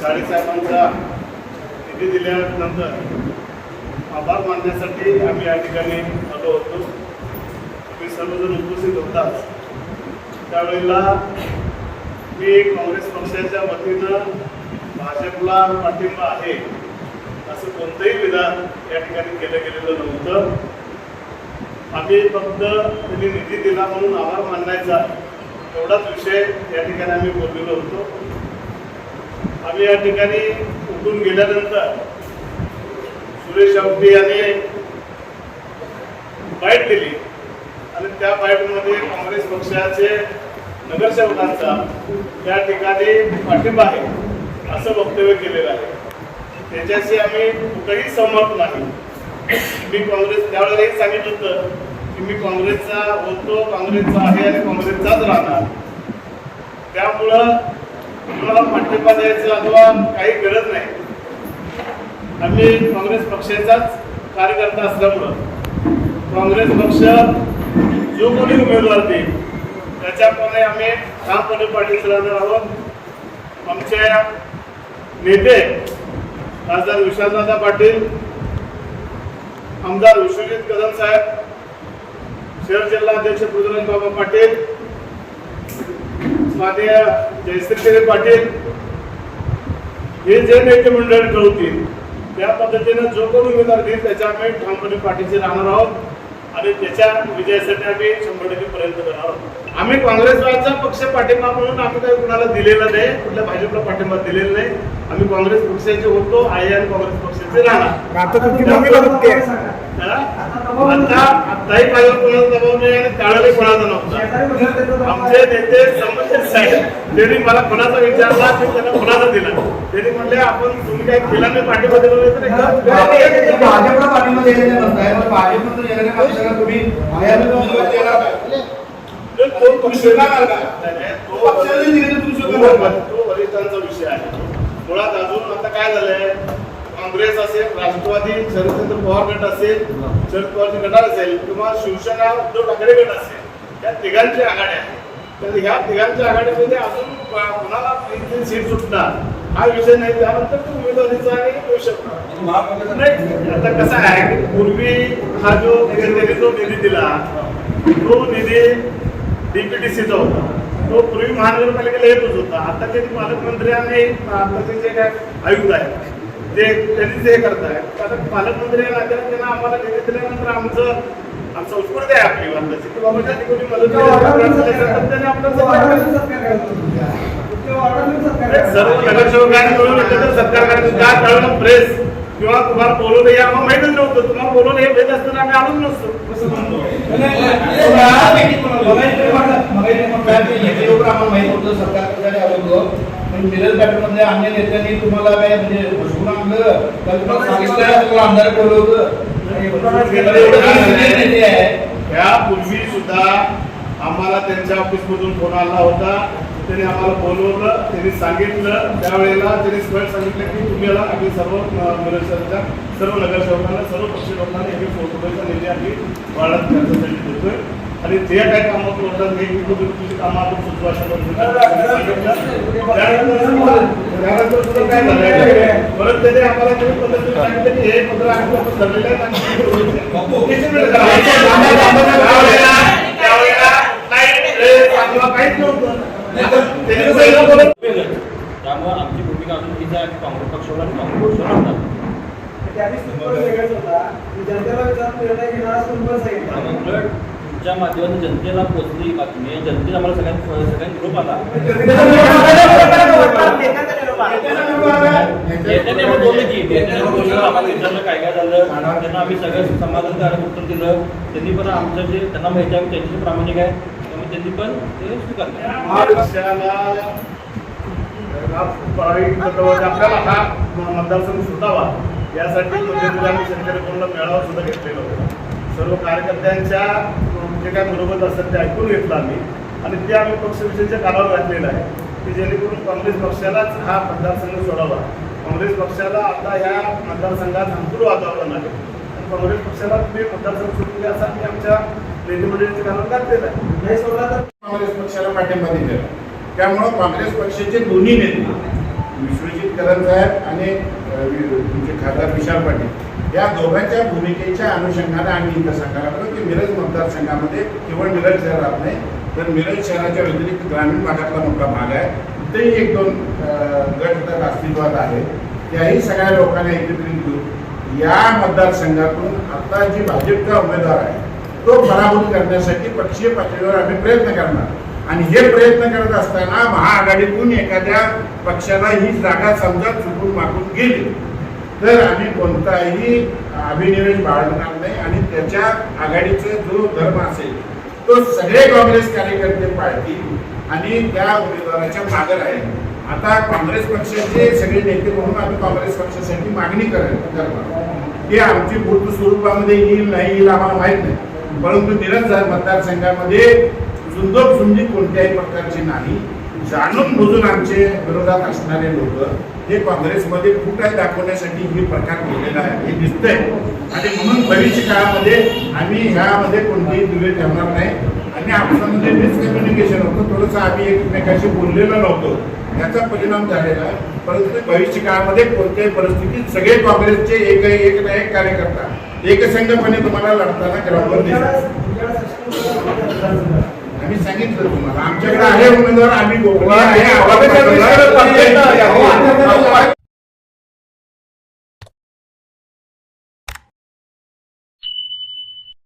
चाळी साहेबांचा निधी दिल्यानंतर आभार मानण्यासाठी आम्ही या ठिकाणी आलो होतो. तुम्ही सर्वजण उपस्थित होताच. त्यावेळेला मी काँग्रेस पक्षाच्या वतीनं भाजपला पाठिंबा आहे असं कोणतंही विधान या ठिकाणी केलं गेलेलं नव्हतं. आम्ही फक्त त्यांनी निधी दिला म्हणून आभार मानायचा एवढाच विषय या ठिकाणी आम्ही बोललेलो होतो. आम्ही या ठिकाणी उठून गेल्यानंतर सुरेश आवटी यांनी बाईट दिली आणि त्या बाईटमध्ये काँग्रेस पक्षाचे नगरसेवकांचा त्या ठिकाणी पाठिंबा आहे असं वक्तव्य केलेलं आहे. त्याच्याशी आम्ही कुठंही सहमत नाही. मी काँग्रेस त्यावेळेला हेच सांगितलं होतं की मी काँग्रेसचा होतो काँग्रेसचा आहे आणि काँग्रेसचाच राहणार. त्यामुळं तुम्हाला पाठिंबा द्यायचा अथवा काही गरज नाही. आम्ही काँग्रेस पक्षाचाच कार्यकर्ता असल्यामुळं. काँग्रेस पक्ष जो कोणी उमेदवार देईल त्याच्याप्रमाणे आम्ही ठामपणे पाठीशी राहणार आहोत. आमच्या नेते खासदार विशालदादा पाटील आमदार विश्वजित कदम साहेब शहर जिल्हा अध्यक्ष पृथ्वीराज बाबा पाटील माननीय जयश्री पाटील हे जे नेते मंडळ ठरवतील त्या पद्धतीनं जो कोण उमेदवार देईल त्याच्या आम्ही ठामपणे पाठीशी राहणार आहोत आणि त्याच्या विजयासाठी आम्ही शंभर टक्के प्रयत्न करणार आहोत. आम्ही काँग्रेसचा पक्ष पाठिंबा म्हणून आम्ही काही कुणाला दिलेला नाही कुठल्या भाजपला पाठिंबा दिलेला नाही. आम्ही काँग्रेस पक्षाचे होतो आहे आणि काँग्रेस पक्षाचे राहणार. आता आताही माझ्यावर कोणाचा दबाव नाही आणि त्यावेळेला कोणाचा नव्हता. आमचे नेते संबंधित साहेब त्यांनी मला कोणाचा विचारला मी त्यांना कोणाचा दिला. त्यांनी म्हणले आपण तुम्ही काही केला नाही एकदा भाजपला पक्षाला तुम्ही? तो वरिष्ठांचा विषय आहे. मुळात अजून आता काय झालंय? काँग्रेस असेल राष्ट्रवादी शरदचंद्र पवार गट असेल शरद पवारचे गटार असेल किंवा शिवसेना उद्धव ठाकरे गट असेल या तिघांची आघाडी आहे तर ह्या तिघांच्या आघाडीमध्ये अजून कोणाला तीन तीन सीट सुटणार? हा विषय नाही त्यानंतर तो उमेदवारीचा आणि होऊ नाही आता कसं आहे की पूर्वी हा जो त्यांनी जो निधी दिला तो निधी डीपीटीसीचा होता. तो पूर्वी महानगरपालिकेला येतच होता. आता ते पालकमंत्री आणि आताचे जे काय आयुक्त आहेत ते त्यांनी ते करतायत आता पालकमंत्री या नात्याने त्यांना आम्हाला निधी दिल्यानंतर आमचं उत्स्फूर्त आहे आपली की बाबा मदत तर सर्व नगरसेवकांनी मिळून करायचं त्या कळलं प्रेस किंवा तुम्हाला बोलवलं हे आम्हाला माहितच नव्हतं तुम्हाला बोलवलं हे माहीत असताना आम्ही आलोच नसतो मिरज पॅटर्नमध्ये अन्य नेत्यांनी तुम्हाला काय म्हणजे घोषवून आणलं? तर तुम्हाला सांगितलं तुम्हाला आमदार ठेवलं होतं. यापूर्वी सुद्धा आम्हाला त्यांच्या ऑफिसमधून फोन आला होता. त्यांनी आम्हाला बोलवलं त्यांनी सांगितलं. त्यावेळेला त्यांनी स्पष्ट सांगितलं की तुम्ही याला आम्ही सर्व नगरसेवकांच्या सर्व नगरसेवकांना सर्व पक्ष लोकांना एक रुपयाचा निधी आम्ही वाढत करण्यासाठी देतोय आणि जे काही कामं करतात हे तुझी कामं आपण त्यानंतर सुद्धा काय झालं परत त्याने आम्हाला तुम्ही पद्धतीने सांगितलं की हे पत्र आम्ही आपण ठरलेलं आहे काहीच नव्हतं त्यामुळे आमची भूमिका अजून हीच आहे की काँग्रेस पक्षावर आणि काँग्रेस पक्षावर राहतात आणि उलट तुमच्या माध्यमातून जनतेला पोहोचली बातमी. आहे. जनतेला आम्हाला सगळ्यांनी सगळ्यांनी ग्रुप आला. नेत्याने बोलले की नेत्याने आम्हाला विचारलं काय काय झालं. त्यांना आम्ही सगळं समाधानकारक उत्तर दिलं. त्यांनी पण आमचं जे त्यांना माहिती आहे त्यांची प्रामाणिक आहे. त्यामुळे त्यांनी पण ते स्वीकारलं. हा पराळी पत्रावर आपल्याला हा मतदारसंघ सुटावा. यासाठी मध्यंतरी शेतकरी कोणाला मेळावा सुद्धा घेतलेला होता. सर्व कार्यकर्त्यांच्या जे काय मनोगत असतात ते ऐकून घेतलं आम्ही. आणि ते आम्ही पक्षविषयीच्या कानावर घातलेलं आहे की जेणेकरून काँग्रेस पक्षालाच हा मतदारसंघ सोडावा. काँग्रेस पक्षाला आता या मतदारसंघात अंतुर वातावरण आहे. काँग्रेस पक्षाला तुम्ही मतदारसंघ सोडून द्या असं आम्ही आमच्या नेते मंडळीच्या कानावर घातलेलं आहे. काँग्रेस पक्षाला पाठिंबा दिलेला त्यामुळं काँग्रेस पक्षाचे दोन्ही नेते विश्वजित करण साहेब आणि तुमचे खासदार विशाल पाटील या दोघांच्या भूमिकेच्या अनुषंगाने आम्ही इथं सांगायला लागलो की मिरज मतदारसंघामध्ये केवळ मिरज शहर राहत नाही तर मिरज शहराच्या व्यतिरिक्त ग्रामीण भागातला मोठा भाग आहे. तिथेही एक दोन गट अस्तित्वात आहेत. त्याही सगळ्या लोकांना एकत्रित घेऊन या मतदारसंघातून आता जी भाजपचा उमेदवार आहे तो पराभूत करण्यासाठी पक्षीय पातळीवर आम्ही प्रयत्न करणार. आणि हे प्रयत्न करत असताना महाआघाडीतून एखाद्या पक्षाला ही जागा समजा चुकून मागून गेली. तर आम्ही कोणताही अभिनिवेश बाळगणार नाही आणि त्याच्या आघाडीचा जो धर्म असेल तो सगळे काँग्रेस कार्यकर्ते पाळतील आणि त्या उमेदवाराच्या मागे राहील. आता काँग्रेस पक्षाचे सगळे नेते म्हणून आम्ही काँग्रेस पक्षासाठी मागणी कर- करणार हे आमची पूर्ण स्वरूपामध्ये येईल नाही येईल आम्हाला माहीत नाही. परंतु मिरज मतदारसंघामध्ये सुंदर सुंदी कोणत्याही प्रकारची नाही. जाणून बुजून आमचे विरोधात असणारे लोक हे काँग्रेसमध्ये फुट आहे दाखवण्यासाठी हे प्रकार केलेला आहे हे दिसतंय. आणि म्हणून भविष्य काळामध्ये आम्ही ह्यामध्ये कोणतेही दुवे ठेवणार नाही. आणि आमच्यामध्ये मिसकम्युनिकेशन होतं थोडंसं आम्ही एकमेकाशी बोललेलो नव्हतो. याचा परिणाम झालेला आहे. परंतु भविष्य काळामध्ये कोणत्याही परिस्थितीत सगळे काँग्रेसचे एक एक ना एक कार्यकर्ता एकसंघपणे तुम्हाला लढताना ग्राउंडवर दिसतात. सांगितलं तुम्हाला. आमच्याकडे आहे उमेदवार आम्ही गोपनीय आहे. आवाज.